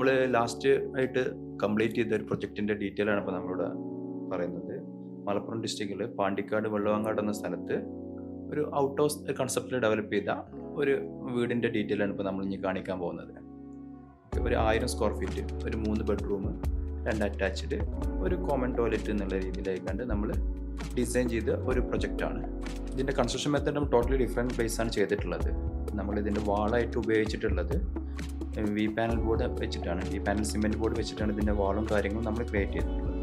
നമ്മൾ ലാസ്റ്റ് ആയിട്ട് കംപ്ലീറ്റ് ചെയ്ത ഒരു പ്രൊജക്റ്റിന്റെ ഡീറ്റെയിൽ ആണ് ഇപ്പോൾ നമ്മളിവിടെ പറയുന്നത്. മലപ്പുറം ഡിസ്ട്രിക്റ്റിൽ പാണ്ടിക്കാട് വെള്ളവാങ്ങാട് എന്ന സ്ഥലത്ത് ഒരു ഔട്ട് ഹൗസ് കൺസെപ്റ്റിൽ ഡെവലപ്പ് ചെയ്ത ഒരു വീടിന്റെ ഡീറ്റെയിൽ ആണ് ഇപ്പോൾ നമ്മൾ ഇനി കാണിക്കാൻ പോകുന്നത്. ഒരു ആയിരം സ്ക്വയർ ഫീറ്റ് ഒരു മൂന്ന് ബെഡ്റൂം രണ്ട് അറ്റാച്ച്ഡ് ഒരു കോമൺ ടോയ്ലറ്റ് എന്നുള്ള രീതിയിലായിക്കാണ്ട് നമ്മൾ ഡിസൈൻ ചെയ്ത ഒരു പ്രൊജക്റ്റാണ് ഇതിന്റെ കൺസ്ട്രക്ഷൻ മെത്തേഡ് ടോട്ടലി ഡിഫറെന്റ് ആണ് ചെയ്തിട്ടുള്ളത്. നമ്മൾ ഇതിന്റെ വാളായിട്ട് ഉപയോഗിച്ചിട്ടുള്ളത് വി പാനൽ ബോർഡ് വെച്ചിട്ടാണ്. വി പാനൽ സിമെന്റ് ബോർഡ് വെച്ചിട്ടാണ് ഇതിന്റെ വാളും കാര്യങ്ങളും നമ്മൾ ക്രിയേറ്റ് ചെയ്തിട്ടുള്ളത്.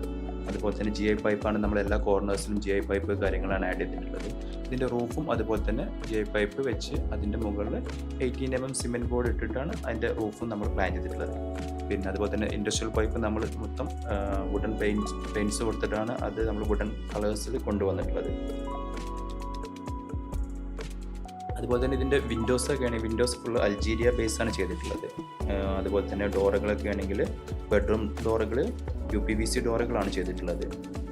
അതുപോലെ തന്നെ ജി ഐ പൈപ്പാണ് നമ്മൾ എല്ലാ കോർണേഴ്സിലും ജി ഐ പൈപ്പ് കാര്യങ്ങളാണ് ആഡ് ചെയ്തിട്ടുള്ളത്. ഇതിന്റെ റൂഫും അതുപോലെ തന്നെ ജി ഐ പൈപ്പ് വെച്ച് അതിന്റെ മുകളിൽ eighteen M M cement board ഇട്ടിട്ടാണ് അതിന്റെ റൂഫും നമ്മൾ പ്ലാൻ ചെയ്തിട്ടുള്ളത്. പിന്നെ അതുപോലെ തന്നെ ഇൻഡസ്ട്രിയൽ പൈപ്പ് നമ്മൾ മൊത്തം വുഡൻ പെയിൻസ് പെയിന്റ്സ് കൊടുത്തിട്ടാണ് അത് നമ്മൾ വുഡൻ കളേഴ്സിൽ കൊണ്ടുവന്നിട്ടുള്ളത്. അതുപോലെ തന്നെ ഇതിന്റെ വിൻഡോസ് ഒക്കെ ആണെങ്കിൽ വിൻഡോസ് ഫുൾ അൾജീരിയ ബേസ് ആണ് ചെയ്തിട്ടുള്ളത്. അതുപോലെ തന്നെ ഡോറുകളൊക്കെ ആണെങ്കിൽ ബെഡ്റൂം ഡോറുകൾ യു പി വി സി ഡോറുകളാണ് ചെയ്തിട്ടുള്ളത്.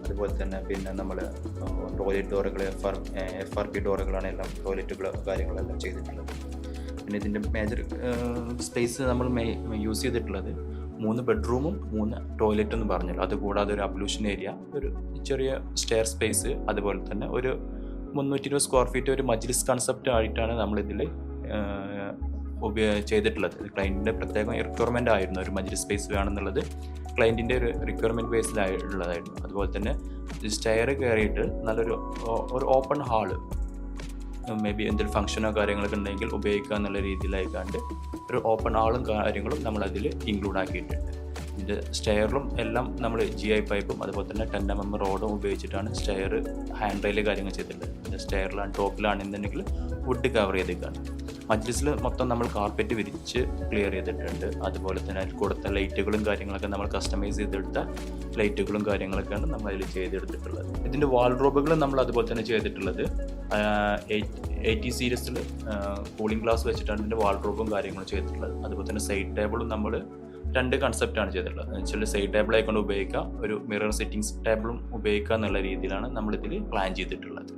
അതുപോലെ തന്നെ പിന്നെ നമ്മൾ toilet ഡോറുകൾ F R F R P ഡോറുകളാണ് എല്ലാം ടോയ്ലറ്റുകൾ കാര്യങ്ങളെല്ലാം ചെയ്തിട്ടുള്ളത്. പിന്നെ ഇതിന്റെ മേജർ സ്പേസ് നമ്മൾ യൂസ് ചെയ്തിട്ടുള്ളത് മൂന്ന് ബെഡ്റൂമും മൂന്ന് ടോയ്ലറ്റും എന്ന് പറഞ്ഞല്ലോ അതുകൂടാതെ ഒരു അബ്ലൂഷൻ ഏരിയ ഒരു ചെറിയ സ്റ്റെയർ സ്പേസ് അതുപോലെ തന്നെ ഒരു മുന്നൂറ്റി ഇരുപത് സ്ക്വയർ ഫീറ്റ് ഒരു മജ്ലിസ് കൺസെപ്റ്റ് ആയിട്ടാണ് നമ്മളിതിൽ ഉപയോഗ ചെയ്തിട്ടുള്ളത്. ക്ലയന്റിന്റെ പ്രത്യേകം റിക്വയർമെന്റ് ആയിരുന്നു ഒരു മജ്ലിസ് സ്പേസ് വേണമെന്നുള്ളത്. ക്ലയന്റിന്റെ ഒരു റിക്വയർമെന്റ് ബേസിലുള്ളതായിരുന്നു അതുപോലെ തന്നെ സ്റ്റെയർ കയറിയിട്ട് നല്ലൊരു ഒരു ഓപ്പൺ ഹാൾ മേ ബി എന്തെങ്കിലും ഫംഗ്ഷനോ കാര്യങ്ങളൊക്കെ ഉണ്ടെങ്കിൽ ഉപയോഗിക്കുക എന്നുള്ള രീതിയിലായിക്കാണ്ട് ഒരു ഓപ്പൺ ഹാളും കാര്യങ്ങളും നമ്മളതിൽ ഇൻക്ലൂഡ് ആക്കിയിട്ടുണ്ട്. ഇതിന്റെ സ്റ്റെയറിലും എല്ലാം നമ്മൾ ജി ഐ പൈപ്പും അതുപോലെ തന്നെ ടെൻ എം എം റോഡും ഉപയോഗിച്ചിട്ടാണ് സ്റ്റെയർ ഹാൻഡ് റെയിൽ കാര്യങ്ങൾ ചെയ്തിട്ടുള്ളത്. സ്റ്റെയറിലാണ് ടോപ്പിലാണെന്നുണ്ടെങ്കിൽ വുഡ് കവർ ചെയ്തേക്കാണ്. മജ്ലിസിൽ മൊത്തം നമ്മൾ കാർപ്പറ്റ് വിരിച്ച് ക്ലിയർ ചെയ്തിട്ടുണ്ട്. അതുപോലെ തന്നെ അതിൽ കൊടുത്ത ലൈറ്റുകളും കാര്യങ്ങളൊക്കെ നമ്മൾ കസ്റ്റമൈസ് ചെയ്തെടുത്ത ലൈറ്റുകളും കാര്യങ്ങളൊക്കെയാണ് നമ്മൾ അതിൽ ചെയ്തെടുത്തിട്ടുള്ളത്. ഇതിന്റെ വാൾഡ്രോബുകളും നമ്മൾ അതുപോലെ തന്നെ ചെയ്തിട്ടുള്ളത്. എയ്റ്റി സീരീസിൽ കൂളിംഗ് ഗ്ലാസ് വെച്ചിട്ടാണ് ഇതിന്റെ വാൾഡ്രോബും കാര്യങ്ങളും ചെയ്തിട്ടുള്ളത്. അതുപോലെ തന്നെ സൈഡ് ടേബിളും നമ്മൾ രണ്ട് കൺസെപ്റ്റാണ് ചെയ്തിട്ടുള്ളത്. എന്ന് വെച്ചാൽ സൈഡ് ടേബിളായിക്കൊണ്ട് ഉപയോഗിക്കുക ഒരു മിറർ സെറ്റിംഗ്സ് ടേബിളും ഉപയോഗിക്കുക എന്നുള്ള രീതിയിലാണ് നമ്മളിതിൽ പ്ലാൻ ചെയ്തിട്ടുള്ളത്.